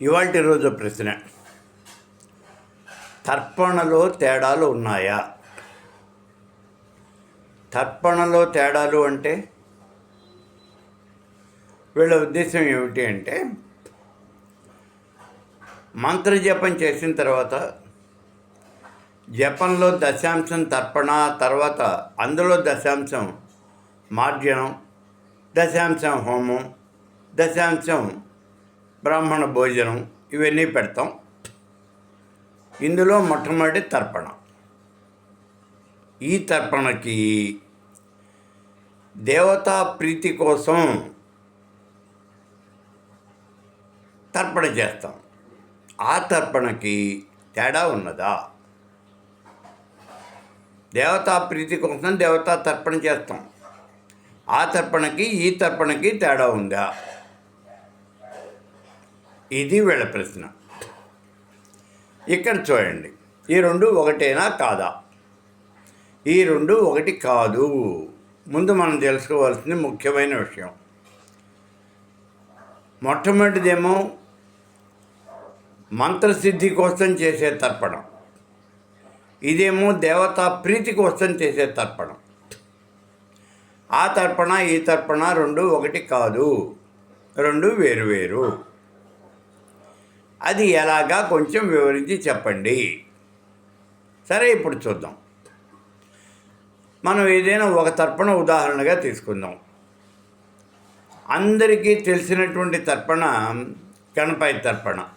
ఇవాళ రోజు ప్రశ్న. తర్పణలో తేడాలు ఉన్నాయా? తర్పణలో తేడాలు అంటే? వీళ్ళ ఉద్దేశం ఏమిటి అంటే మంత్రజపం చేసిన తర్వాత జపంలో దశాంశం తర్పణ తర్వాత అందులో దశాంశం మార్జనం దశాంశం హోమం దశాంశం బ్రాహ్మణ భోజనం ఇవన్నీ పెడతాం. ఇందులో మొట్టమొదటి తర్పణ. ఈ తర్పణకి దేవతా ప్రీతి కోసం తర్పణ చేస్తాం. ఆ తర్పణకి తేడా ఉన్నదా? దేవతా ప్రీతి కోసం దేవతా తర్పణ చేస్తాం. ఆ తర్పణకి ఈ తర్పణకి తేడా ఉందా? ఇది వీళ్ళ ప్రశ్న. ఇక్కడ చూడండి. ఈ రెండు ఒకటేనా కాదా? ఈ రెండు ఒకటి కాదు. ముందు మనం తెలుసుకోవాల్సింది ముఖ్యమైన విషయం. మొట్టమొదటిదేమో మంత్రసిద్ధి కోసం చేసే తర్పణం. ఇదేమో దేవతా ప్రీతి కోసం చేసే తర్పణం. ఆ తర్పణ ఈ తర్పణ రెండు ఒకటి కాదు. రెండు వేరు వేరు. అది ఎలాగా కొంచెం వివరించి చెప్పండి. సరే ఇప్పుడు చూద్దాం. మనం ఏదైనా ఒక తర్పణ ఉదాహరణగా తీసుకుందాం. అందరికీ తెలిసినటువంటి తర్పణ గణపతి తర్పణ.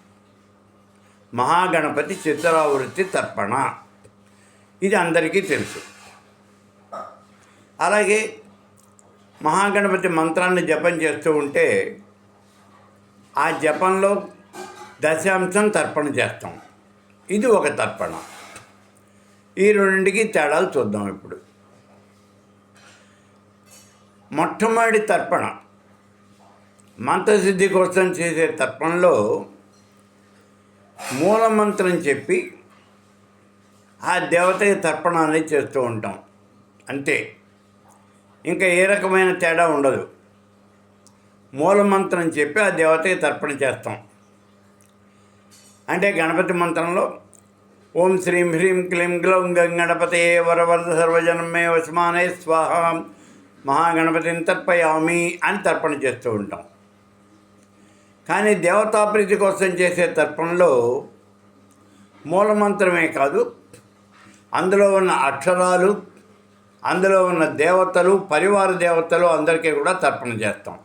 మహాగణపతి చిత్రావృత్తి తర్పణ. ఇది అందరికీ తెలుసు. అలాగే మహాగణపతి మంత్రాన్ని జపం చేస్తూ ఉంటే ఆ జపంలో దశాంశం తర్పణ చేస్తాం. ఇది ఒక తర్పణ. ఈ రెండింటికి తేడాలు చూద్దాం ఇప్పుడు. మొట్టమొదటి తర్పణ. మంత్రసిద్ధి కోసం చేసే తర్పణలో మూలమంత్రం చెప్పి ఆ దేవతకి తర్పణ అనేది చేస్తూ ఉంటాం. అంతే. ఇంకా ఏ రకమైన తేడా ఉండదు. మూలమంత్రం చెప్పి ఆ దేవతకి తర్పణ చేస్తాం. అంటే గణపతి మంత్రంలో ఓం శ్రీం హ్రీం క్లీం గ్లౌం గణపతే వరవరద సర్వజనమే వశమానే స్వాహ. మహాగణపతిని తర్పయామి అని తర్పణ చేస్తూ ఉంటాం. కానీ దేవతాప్రీతి కోసం చేసే తర్పణలో మూలమంత్రమే కాదు అందులో ఉన్న అక్షరాలు అందులో ఉన్న దేవతలు పరివార దేవతలు అందరికీ కూడా తర్పణ చేస్తాం.